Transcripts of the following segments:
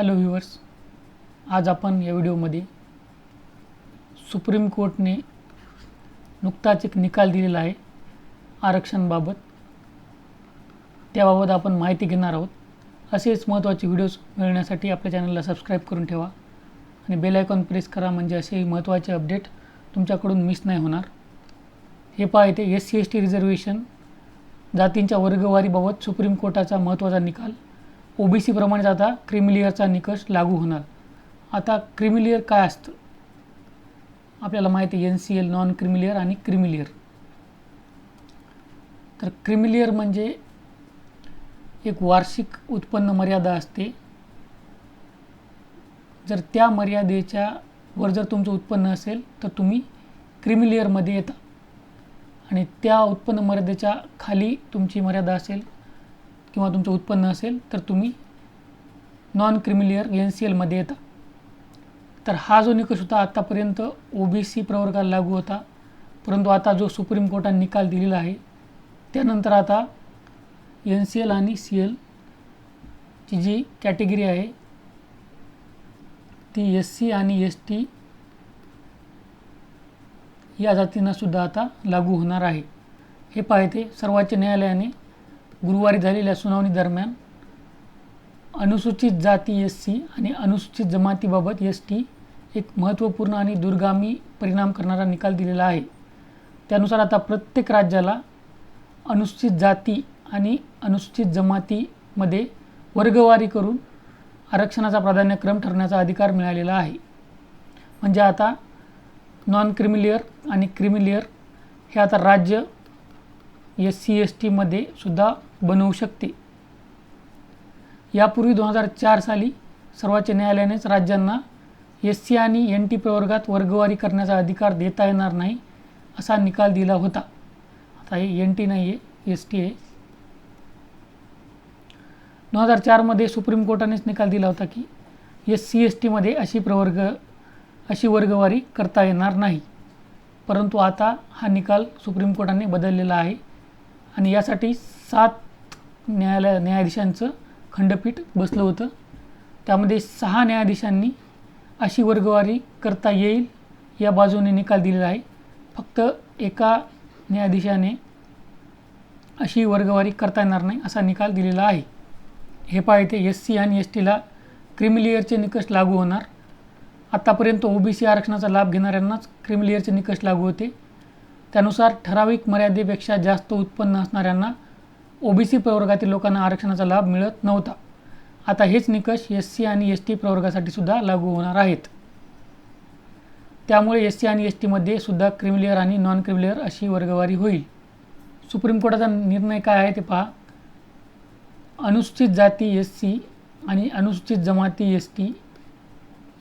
Hello viewers आज आपण या व्हिडिओमध्ये सुप्रीम कोर्टने नुकताच एक निकाल दिलेला आहे आरक्षणाबाबत त्याबाबत आपण माहिती घेणार आहोत. असेच महत्त्वाचे व्हिडिओज मिळण्यासाठी आपल्या चॅनलला सबस्क्राईब करून ठेवा आणि बेल आयकॉन प्रेस करा म्हणजे असे महत्त्वाचे अपडेट तुमच्याकडून मिस नाही होणार. हे पहा इथे S C S T reservation जातींच्या वर्गवारीबाबत सुप्रीम कोर्टाचा महत्त्वाचा निकाल. ओ बी सीप्रमाणेच आता क्रिमिलियरचा निकष लागू होणार. आता क्रिमिलियर काय असतं? आपल्याला माहिती आहे N C L non creamy layer आणि क्रिमिलियर तर क्रिमिलियर म्हणजे एक वार्षिक उत्पन्न मर्यादा असते. जर त्या मर्यादेच्या वर जर तुमचं उत्पन्न असेल तर तुम्ही क्रिमिलियरमध्ये येता. आणि त्या उत्पन्न मर्यादेच्या खाली तुमची मर्यादा असेल किंवा तुमचं उत्पन्न असेल तर तुम्ही non creamy layer N C एलमध्ये येता. तर हा जो निकष होता आत्तापर्यंत ओ बी सी प्रवर्गाला लागू होता. परंतु आता जो सुप्रीम कोर्टाने निकाल दिलेला आहे त्यानंतर आता एन सी एल आणि सी एलची जी कॅटेगरी आहे ती एस सी आणि एस टी या जातींनासुद्धा आता लागू होणार आहे. हे पाहते सर्वोच्च न्यायालयाने गुरुवारी झालेल्या सुनावणी दरम्यान अनुसूचित जाती एस सी आणि अनुसूचित जमातीबाबत एस टी एक महत्त्वपूर्ण आणि दूरगामी परिणाम करणारा निकाल दिलेला आहे. त्यानुसार आता प्रत्येक राज्याला अनुसूचित जाती आणि अनुसूचित जमातीमध्ये वर्गवारी करून आरक्षणाचा प्राधान्यक्रम ठरण्याचा अधिकार मिळालेला आहे. म्हणजे आता नॉन क्रिमिलियर आणि क्रिमिलियर हे आता राज्य एस सी एस टीमध्ये सुद्धा बनवू शकते. यापूर्वी दोन हजार चार साली सर्वोच्च न्यायालयानेच राज्यांना एस सी आणि एन टी प्रवर्गात वर्गवारी करण्याचा अधिकार देता येणार नाही असा निकाल दिला होता. आता हे एन टी नाही आहे एस टी आहे. दोन हजार चारमध्ये सुप्रीम कोर्टानेच निकाल दिला होता की एस सी एस टीमध्ये अशी प्रवर्ग अशी वर्गवारी करता येणार नाही. परंतु आता हा निकाल सुप्रीम कोर्टाने बदललेला आहे आणि यासाठी सात न्यायालय न्यायाधीशांचं खंडपीठ बसलं होतं. त्यामध्ये सहा न्यायाधीशांनी अशी वर्गवारी करता येईल या बाजूने निकाल दिलेला आहे. फक्त एका न्यायाधीशाने अशी वर्गवारी करता येणार नाही असा निकाल दिलेला आहे. हे पहा इथे एस सी आणि एस टीला क्रिमिलियरचे निकष लागू होणार. आत्तापर्यंत ओ बी सी आरक्षणाचा लाभ घेणाऱ्यांनाच क्रिमिलियरचे निकष लागू होते. त्यानुसार ठराविक मर्यादेपेक्षा जास्त उत्पन्न असणाऱ्यांना ओ बी सी प्रवर्गातील लोकांना आरक्षणाचा लाभ मिळत नव्हता. आता हेच निकष एस सी आणि एस टी प्रवर्गासाठी सुद्धा लागू होणार आहेत. त्यामुळे एस सी आणि एस टीमध्ये सुद्धा क्रिमिलेअर आणि नॉन क्रिमिलेअर अशी वर्गवारी होईल. सुप्रीम कोर्टाचा निर्णय काय आहे ते पहा. अनुसूचित जाती एस सी आणि अनुसूचित जमाती एस टी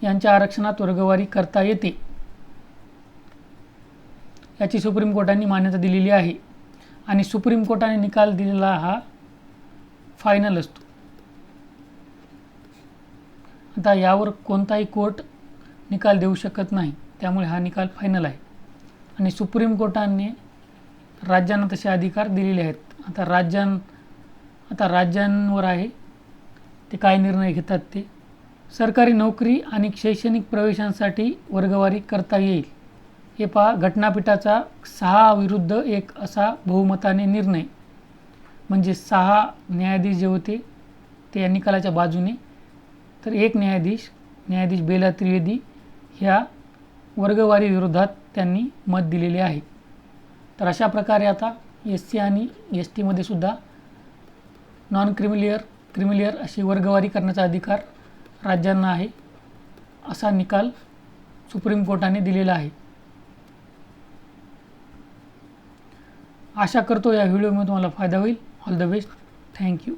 यांच्या आरक्षणात वर्गवारी करता येते. याची सुप्रीम कोर्टाने मान्यता दिलेली आहे. आणि सुप्रीम कोर्टाने निकाल दिलेला हा फायनल असतो. आता यावर कोणताही कोर्ट निकाल देऊ शकत नाही त्यामुळे हा निकाल फायनल आहे. आणि सुप्रीम कोर्टाने राज्यांना तसे अधिकार दिलेले आहेत. आता राज्यां आता राज्यांवर आहे ते काय निर्णय घेतात ते? सरकारी नोकरी आणि शैक्षणिक प्रवेशांसाठी वर्गवारी करता येईल. हे पहा घटनापीठाचा सहा विरुद्ध एक असा बहुमताने निर्णय. म्हणजे सहा न्यायाधीश जे होते ते या निकालाच्या बाजूने. तर एक न्यायाधीश न्यायाधीश बेला त्रिवेदी ह्या वर्गवारी विरोधात त्यांनी मत दिलेले आहे. तर अशा प्रकारे आता एस सी आणि एस टीमध्ये सुद्धा नॉन क्रिमिलियर क्रिमिलियर अशी वर्गवारी करण्याचा अधिकार राज्यांना आहे असा निकाल सुप्रीम कोर्टाने दिलेला आहे. आशा करतो या व्हिडिओमध्ये तुम्हाला फायदा होईल. All the best thank you